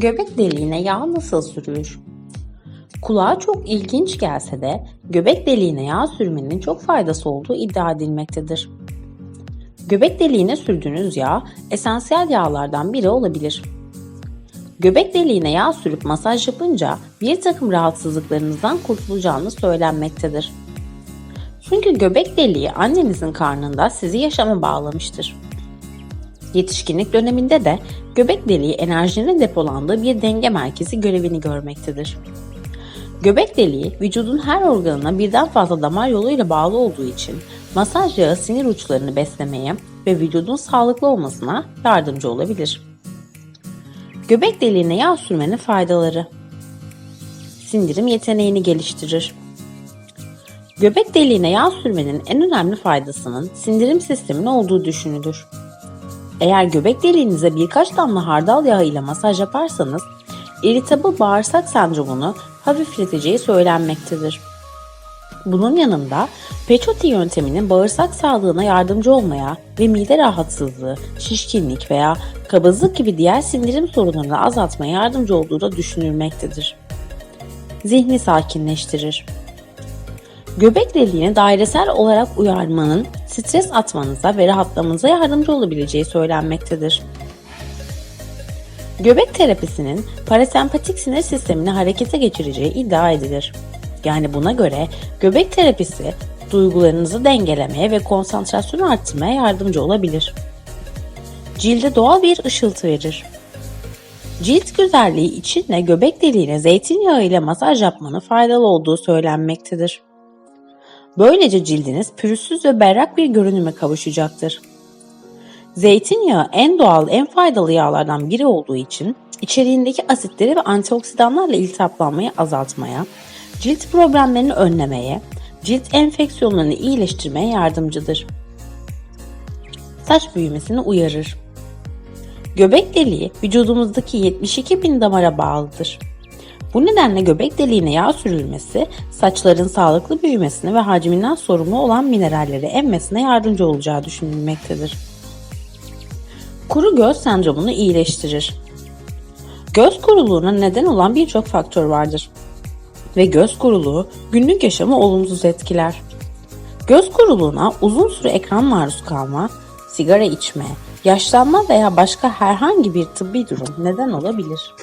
Göbek deliğine yağ nasıl sürülür? Kulağa çok ilginç gelse de göbek deliğine yağ sürmenin çok faydası olduğu iddia edilmektedir. Göbek deliğine sürdüğünüz yağ esansiyel yağlardan biri olabilir. Göbek deliğine yağ sürüp masaj yapınca bir takım rahatsızlıklarınızdan kurtulacağınız söylenmektedir. Çünkü göbek deliği annenizin karnında sizi yaşama bağlamıştır. Yetişkinlik döneminde de göbek deliği enerjinin depolandığı bir denge merkezi görevini görmektedir. Göbek deliği vücudun her organına birden fazla damar yoluyla bağlı olduğu için masaj yağı sinir uçlarını beslemeye ve vücudun sağlıklı olmasına yardımcı olabilir. Göbek deliğine yağ sürmenin faydaları Sindirim yeteneğini geliştirir. Göbek deliğine yağ sürmenin en önemli faydasının sindirim sistemine olduğu düşünülür. Eğer göbek deliğinize birkaç damla hardal yağı ile masaj yaparsanız irritable bağırsak sendromunu hafifleteceği söylenmektedir. Bunun yanında Peyote yönteminin bağırsak sağlığına yardımcı olmaya ve mide rahatsızlığı, şişkinlik veya kabızlık gibi diğer sindirim sorunlarını azaltmaya yardımcı olduğu da düşünülmektedir. Zihni sakinleştirir. Göbek deliğini dairesel olarak uyarmanın stres atmanıza ve rahatlamanıza yardımcı olabileceği söylenmektedir. Göbek terapisinin parasempatik sinir sistemini harekete geçireceği iddia edilir. Yani buna göre göbek terapisi duygularınızı dengelemeye ve konsantrasyonu arttırmaya yardımcı olabilir. Cilde doğal bir ışıltı verir. Cilt güzelliği için de göbek deliğine zeytinyağı ile masaj yapmanın faydalı olduğu söylenmektedir. Böylece cildiniz pürüzsüz ve berrak bir görünüme kavuşacaktır. Zeytinyağı en doğal, en faydalı yağlardan biri olduğu için içeriğindeki asitleri ve antioksidanlarla iltihaplanmayı azaltmaya, cilt problemlerini önlemeye, cilt enfeksiyonlarını iyileştirmeye yardımcıdır. Saç büyümesini uyarır. Göbek deliği vücudumuzdaki 72 bin damara bağlıdır. Bu nedenle göbek deliğine yağ sürülmesi saçların sağlıklı büyümesine ve hacminden sorumlu olan mineralleri emmesine yardımcı olacağı düşünülmektedir. Kuru göz sendromunu iyileştirir. Göz kuruluğuna neden olan birçok faktör vardır ve göz kuruluğu günlük yaşamı olumsuz etkiler. Göz kuruluğuna uzun süre ekran maruz kalma, sigara içme, yaşlanma veya başka herhangi bir tıbbi durum neden olabilir.